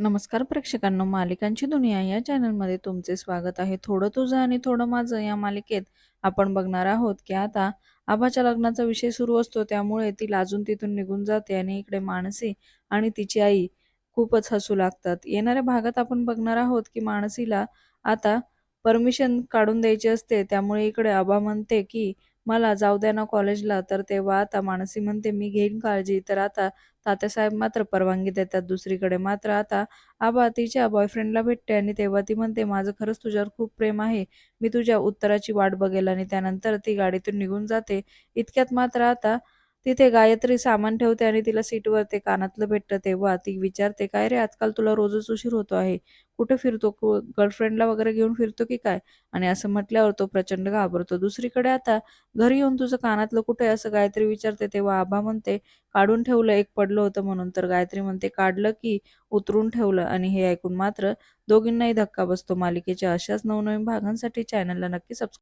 नमस्कार प्रेक्षकांनो मालिकांची दुनिया या चॅनलमध्ये तुमचे स्वागत आहे. थोडं तुझं आणि थोडं माझं या मालिकेत आपण बघणार आहोत की आता आबाच्या लग्नाचा विषय सुरू असतो. त्यामुळे ती लाजून तिथून निघून जाते आणि इकडे मानसी आणि तिची आई खूपच हसू लागतात. येणाऱ्या भागात आपण बघणार आहोत की मानसीला आता परमिशन काढून द्यायची असते. त्यामुळे इकडे आबा म्हणते की मला जाऊ द्या ना कॉलेजला. तर तेव्हा आता मानसी म्हणते मी घेईन काळजी. तर आता तात्यासाहेब मात्र परवानगी देतात दुसरीकडे. मात्र आता आबा तिच्या बॉयफ्रेंडला भेटते आणि तेव्हा ती म्हणते माझं खरंच तुझ्यावर खूप प्रेम आहे. मी तुझ्या उत्तराची वाट बघेल आणि त्यानंतर ती गाडीतून निघून जाते. इतक्यात मात्र आता तिथे गायत्री सामान ठेवते आणि तिला सीटवर ते कानातलं भेटतं तेव्हा ती विचारते काय रे आजकाल तुला रोजच उशीर होतो आहे. कुठे फिरतो? गर्लफ्रेंडला वगैरे घेऊन फिरतो की काय? आणि असं म्हटल्यावर तो प्रचंड घाबरतो. दुसरीकडे आता घरी येऊन तुझं कानातलं कुठे असं गायत्री विचारते तेव्हा आभा म्हणते काढून ठेवलं एक पडलं होतं म्हणून. तर गायत्री म्हणते काढलं की उतरून ठेवलं. आणि हे ऐकून मात्र दोघींनाही धक्का बसतो. मालिकेच्या अशाच नवनवीन भागांसाठी चॅनलला नक्की सबस्क्राईब